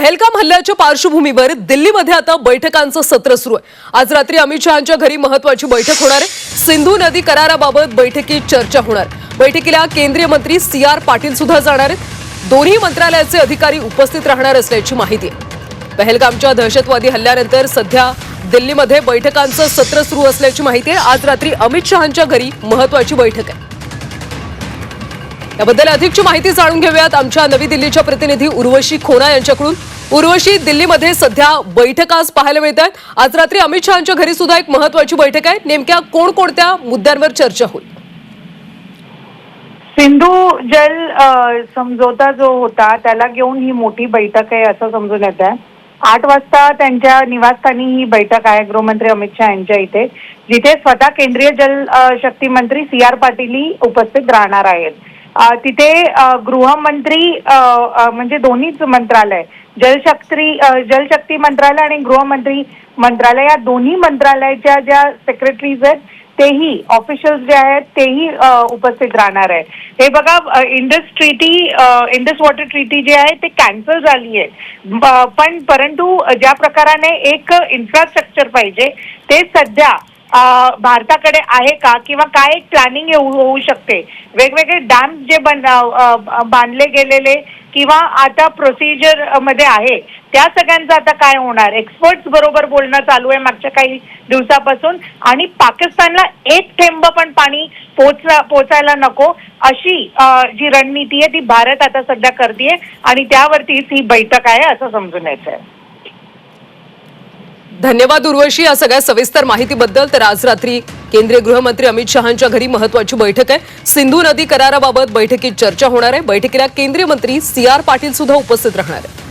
पहलगाम हल्ल्याच्या पार्श्वभूमीवर दिल्लीमध्ये आता बैठकांचं सत्र सुरू आहे. आज रात्री अमित शहाच्या घरी महत्वाची बैठक होणार आहे. सिंधू नदी कराराबाबत बैठकीत चर्चा होणार बैठकीला केंद्रीय मंत्री सी आर पाटील सुद्धा जाणार आहेत. दोन्ही मंत्रालयाचे अधिकारी उपस्थित राहणार असल्याची माहिती आहे. पहलगामच्या दहशतवादी हल्ल्यानंतर सध्या दिल्लीमध्ये बैठकांचं सत्र सुरू असल्याची माहिती आहे. आज रात्री अमित शहांच्या घरी महत्वाची बैठक आहे. याबद्दल अधिकची माहिती जाणून घेऊयात. आमच्या नवी दिल्लीच्या प्रतिनिधी उर्वशी खोना यांच्याकडून. उर्वशी दिल्लीमध्ये सध्या बैठका आज पाहायला मिळत आहेत आज रात्री अमित शहाच्या घरी सुद्धा एक महत्वाची बैठक आहे. नेमक्या कोणकोणत्या मुद्द्यांवर चर्चा होईल? सिंधू जल अ, समझोता जो होता त्याला घेऊन ही मोठी बैठक आहे असं समजून येत आहे आठ वाजता त्यांच्या निवासस्थानी ही बैठक आहे गृहमंत्री अमित शहा यांच्या इथे जिथे स्वतः केंद्रीय जल शक्ती मंत्री सी आर पाटील उपस्थित राहणार आहेत. तिथे गृहमंत्री म्हणजे दोन्हीच मंत्रालय जलशक्ती जलशक्ती मंत्रालय आणि गृहमंत्री मंत्रालय या दोन्ही मंत्रालयाच्या ज्या सेक्रेटरीज आहेत तेही ऑफिशियल्स जे आहेत तेही उपस्थित राहणार आहे हे बघा Indus treaty Indus water treaty जे आहे ते कॅन्सल झाली आहे. पण परंतु ज्या प्रकाराने एक इन्फ्रास्ट्रक्चर पाहिजे ते सध्या भारताकडे आहे का? किंवा काय एक प्लॅनिंग होऊ शकते? वेगवेगळे डॅम जे बन बांधले गेलेले किंवा आता प्रोसिजरमध्ये आहे त्या सगळ्यांचं आता काय होणार? एक्सपर्ट्स बरोबर बोलणं चालू आहे मागच्या काही दिवसापासून. आणि पाकिस्तानला एक थेंब पण पाणी पोचला पोचायला नको अशी जी रणनीती आहे ती भारत आता सध्या करते आणि त्यावरतीच ही बैठक आहे असं समजून यायचं आहे धन्यवाद उर्वशी या सगळ्या सविस्तर माहितीबद्दल. तर आज रात्री केंद्रीय गृहमंत्री अमित शहांच्या घरी महत्वाची बैठक आहे. सिंधू नदी कराराबाबत बैठकीत चर्चा होणार आहे. बैठकीला केंद्रीय मंत्री सी आर पाटील सुद्धा उपस्थित राहणार आहे